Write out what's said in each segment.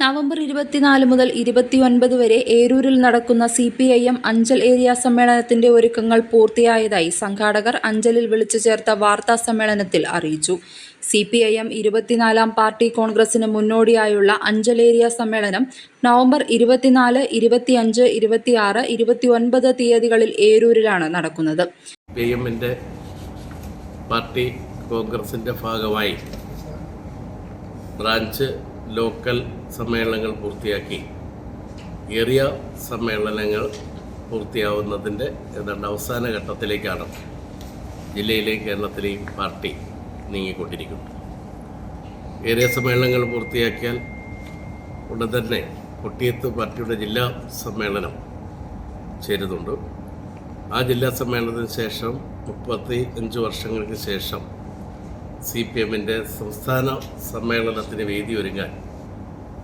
November ഇരുപത്തിനാല് മുതൽ ഇരുപത്തിയൊൻപത് വരെ ഏരൂരിൽ നടക്കുന്ന C P I M Anchal area സമ്മേളനത്തിന്റെ ഒരുക്കങ്ങൾ പൂർത്തിയായതായി സംഘാടകർ അഞ്ചലിൽ വിളിച്ചു ചേർത്ത വാർത്താ സമ്മേളനത്തിൽ അറിയിച്ചു. സി പി ഐ എം ഇരുപത്തിനാലാം പാർട്ടി കോൺഗ്രസിന് മുന്നോടിയായുള്ള അഞ്ചൽ ഏരിയ സമ്മേളനം നവംബർ ഇരുപത്തിനാല് ഇരുപത്തിയഞ്ച് ഇരുപത്തിയാറ് ഇരുപത്തിയൊൻപത് തീയതികളിൽ ഏരൂരിലാണ് നടക്കുന്നത്. പാർട്ടി കോൺഗ്രസിന്റെ ഭാഗമായി ബ്രാഞ്ച് ലോക്കൽ സമ്മേളനങ്ങൾ പൂർത്തിയാക്കി. ഏറിയ സമ്മേളനങ്ങൾ പൂർത്തിയാവുന്നതിന്റെ ഏതാണ്ട് അവസാന ഘട്ടത്തിലേക്കാണ് ജില്ലയിലെയും കേരളത്തിലെയും പാർട്ടി നീങ്ങിക്കൊണ്ടിരിക്കുന്നത്. ഏറിയ സമ്മേളനങ്ങൾ പൂർത്തിയാക്കിയാൽ ഉടൻ തന്നെ കൊട്ടിയത്ത് പാർട്ടിയുടെ ജില്ലാ സമ്മേളനം ചേരുന്നുണ്ട്. ആ ജില്ലാ സമ്മേളനത്തിന് ശേഷം മുപ്പത്തി അഞ്ച് വർഷങ്ങൾക്ക് ശേഷം സി പി എമ്മിന്റെ സംസ്ഥാന സമ്മേളനത്തിന് വേദി ഒരുങ്ങാൻ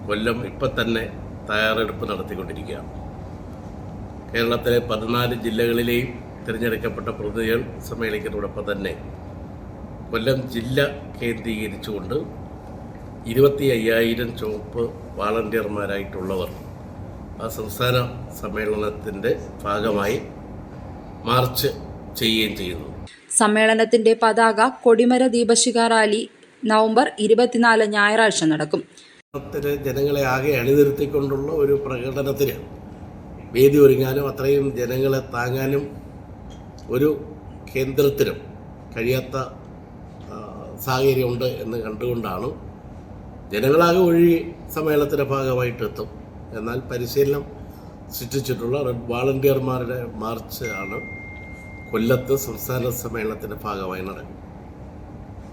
കൊല്ലം ഇപ്പം തന്നെ തയ്യാറെടുപ്പ് നടത്തിക്കൊണ്ടിരിക്കുകയാണ്. കേരളത്തിലെ പതിനാല് ജില്ലകളിലെയും തിരഞ്ഞെടുക്കപ്പെട്ട പ്രതിനിധികൾ സമ്മേളിക്കുന്നതോടൊപ്പം തന്നെ കൊല്ലം ജില്ല കേന്ദ്രീകരിച്ചുകൊണ്ട് ഇരുപത്തി അയ്യായിരം ചുവപ്പ് വാളണ്ടിയർമാരായിട്ടുള്ളവർ ആ സംസ്ഥാന സമ്മേളനത്തിന്റെ ഭാഗമായി മാർച്ച് ചെയ്യുകയും ചെയ്യുന്നു. സമ്മേളനത്തിന്റെ പതാക കൊടിമര ദീപശിഖ റാലി നവംബർ ഇരുപത്തിനാല് ഞായറാഴ്ച നടക്കും. ജനങ്ങളെ ആകെ അണിനിരത്തിക്കൊണ്ടുള്ള ഒരു പ്രകടനത്തിന് വേദി ഒരുങ്ങാനും അത്രയും ജനങ്ങളെ താങ്ങാനും ഒരു കേന്ദ്രത്തിനും കഴിയാത്ത സാഹചര്യമുണ്ട് എന്ന് കണ്ടുകൊണ്ടാണ് ജനങ്ങളാകെ ഒഴുകി സമ്മേളനത്തിന്റെ ഭാഗമായിട്ട് എത്തും എന്നാൽ പരിശീലനം സൃഷ്ടിച്ചിട്ടുള്ള റെഡ് വാളണ്ടിയർമാരുടെ മാർച്ച് ആണ്. കൊല്ലത്ത് സംസ്ഥാന സമ്മേളനത്തിന്റെ ഭാഗമായി നടക്കും.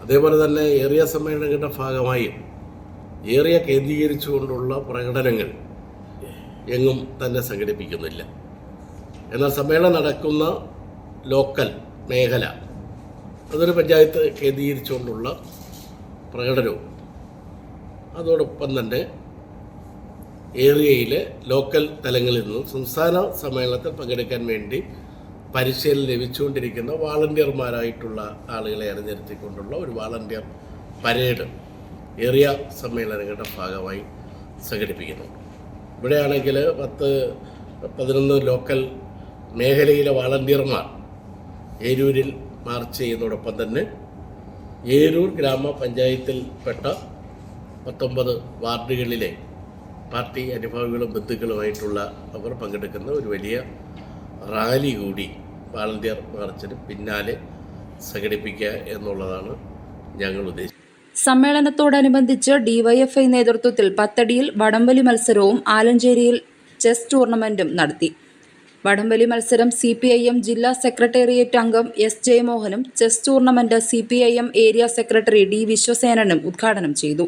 അതേപോലെ തന്നെ ഏറിയ സമ്മേളനങ്ങളുടെ ഭാഗമായും ഏറിയ കേന്ദ്രീകരിച്ചുകൊണ്ടുള്ള പ്രകടനങ്ങൾ എങ്ങും തന്നെ സംഘടിപ്പിക്കുന്നില്ല. എന്നാൽ സമ്മേളനം നടക്കുന്ന ലോക്കൽ മേഖല അതൊരു പഞ്ചായത്ത് കേന്ദ്രീകരിച്ചുകൊണ്ടുള്ള പ്രകടനവും അതോടൊപ്പം തന്നെ ഏറിയയിലെ ലോക്കൽ തലങ്ങളിൽ നിന്നും സംസ്ഥാന സമ്മേളനത്തിൽ പങ്കെടുക്കാൻ വേണ്ടി പരിശീലനം ലഭിച്ചുകൊണ്ടിരിക്കുന്ന വാളണ്ടിയർമാരായിട്ടുള്ള ആളുകളെ അണിനിരത്തിക്കൊണ്ടുള്ള ഒരു വാളണ്ടിയർ പരേഡ് ഏറിയ സമ്മേളനങ്ങളുടെ ഭാഗമായി സംഘടിപ്പിക്കുന്നു. ഇവിടെയാണെങ്കിൽ പത്ത് പതിനൊന്ന് ലോക്കൽ മേഖലയിലെ വാളണ്ടിയർമാർ ഏരൂരിൽ മാർച്ച് ചെയ്യുന്നതോടൊപ്പം തന്നെ ഏരൂർ ഗ്രാമപഞ്ചായത്തിൽപ്പെട്ട പത്തൊമ്പത് വാർഡുകളിലെ പാർട്ടി അനുഭാവികളും ബന്ധുക്കളുമായിട്ടുള്ള അവർ പങ്കെടുക്കുന്ന ഒരു വലിയ റാലി കൂടി വാളണ്ടിയർ മാർച്ചിന് പിന്നാലെ സംഘടിപ്പിക്കുക എന്നുള്ളതാണ് ഞങ്ങൾ ഉദ്ദേശിച്ചത്. സമ്മേളനത്തോടനുബന്ധിച്ച് ഡിവൈഎഫ്ഐ നേതൃത്വത്തിൽ പത്തടിയിൽ വടംവലി മത്സരവും ആലഞ്ചേരിയിൽ ചെസ് ടൂർണമെന്റും നടത്തി. വടംവലി മത്സരം സി പി ഐ എം ജില്ലാ സെക്രട്ടേറിയറ്റ് അംഗം S ജയമോഹനും chess tournament C P I M area secretary D വിശ്വസേനനും ഉദ്ഘാടനം ചെയ്തു.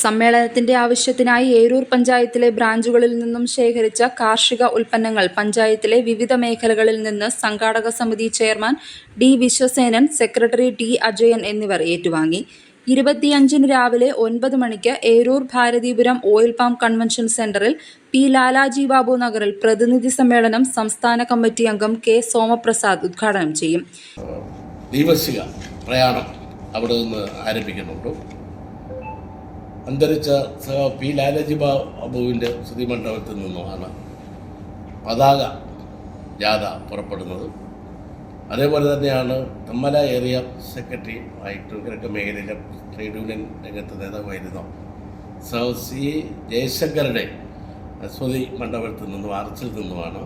സമ്മേളനത്തിന്റെ ആവശ്യത്തിനായി ഏരൂർ പഞ്ചായത്തിലെ ബ്രാഞ്ചുകളിൽ നിന്നും ശേഖരിച്ച കാർഷിക ഉൽപ്പന്നങ്ങൾ പഞ്ചായത്തിലെ വിവിധ മേഖലകളിൽ നിന്ന് സംഘാടക സമിതി chairman D Viswasenan secretary T Ajayan എന്നിവർ ഏറ്റുവാങ്ങി. ഇരുപത്തിയഞ്ചിന് രാവിലെ ഒൻപത് മണിക്ക് Eroor Bharatheepuram oil palm convention സെന്ററിൽ പി ലാലാജി ബാബു നഗറിൽ പ്രതിനിധി സമ്മേളനം സംസ്ഥാന കമ്മിറ്റി അംഗം കെ സോമപ്രസാദ് ഉദ്ഘാടനം ചെയ്യും. ദിവസിക പ്രയാണം അവിടെ നിന്ന് ആരംഭിക്കുന്നുണ്ട്. അന്തരിച്ച സഹ പി ലാലജി ബാബുവിന്റെ സ്തുതിമണ്ഡപത്തിൽ നിന്നുമാണ് പതാക ജാഥ പുറപ്പെടുന്നത്. അതേപോലെ തന്നെയാണ് തമ്മല ഏരിയ സെക്രട്ടറി ആയിട്ട് കിഴക്ക് മേഖലയിലെ ട്രേഡ് യൂണിയൻ രംഗത്ത് നേതാവായിരുന്ന സഹ സി ജയശങ്കറുടെ സ്തുതി മണ്ഡപത്തിൽ നിന്നും ആർച്ചിൽ നിന്നുമാണ്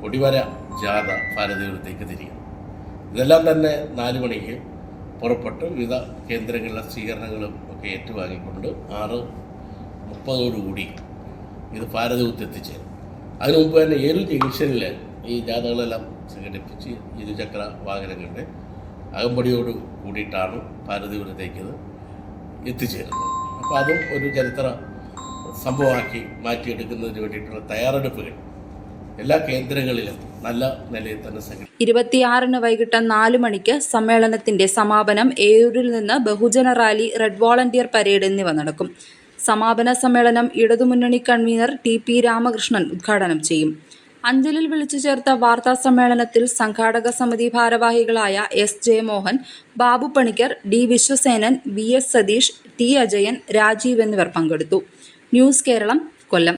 കൊടിവര ജാഥ ഭാരതീയത്തേക്ക് തിരിയുന്നത് ഇതെല്ലാം തന്നെ നാല് മണിക്ക് പുറപ്പെട്ട് വിവിധ കേന്ദ്രങ്ങളിലെ സ്വീകരണങ്ങളും ഒക്കെ ഏറ്റുവാങ്ങിക്കൊണ്ട് ആറ് മുപ്പതോടുകൂടി ഇത് ഭാരതവുത്ത് എത്തിച്ചേരും അതിനു മുമ്പ് തന്നെ ഏഴു ജംഗ്ഷനിൽ ഈ ജാഥകളെല്ലാം സംഘടിപ്പിച്ച് ഇരുചക്ര വാഹനങ്ങളുടെ അകമ്പടിയോട് കൂടിയിട്ടാണ് ഇത് എത്തിച്ചേരുന്നത് അപ്പോൾ അതും ഒരു ചരിത്ര സംഭവമാക്കി മാറ്റിയെടുക്കുന്നതിന് വേണ്ടിയിട്ടുള്ള തയ്യാറെടുപ്പുകൾ. എല്ലാ കേന്ദ്രങ്ങളിലും നല്ല നിലയിൽ തന്നെ ഇരുപത്തിയാറിന് വൈകിട്ട് നാല് മണിക്ക് സമ്മേളനത്തിന്റെ സമാപനം ഏരൂരിൽ നിന്ന് ബഹുജന റാലി റെഡ് വോളണ്ടിയർ പരേഡ് എന്നിവ നടക്കും. സമാപന സമ്മേളനം ഇടതുമുന്നണി കൺവീനർ ടി പി രാമകൃഷ്ണൻ ഉദ്ഘാടനം ചെയ്യും. അഞ്ചലിൽ വിളിച്ചു ചേർത്ത വാർത്താ സമ്മേളനത്തിൽ സംഘാടക സമിതി ഭാരവാഹികളായ S J Mohan Babu Panicker D Viswasenan V S Satheesh T Ajayan Rajeev എന്നിവർ പങ്കെടുത്തു. ന്യൂസ് കേരളം കൊല്ലം.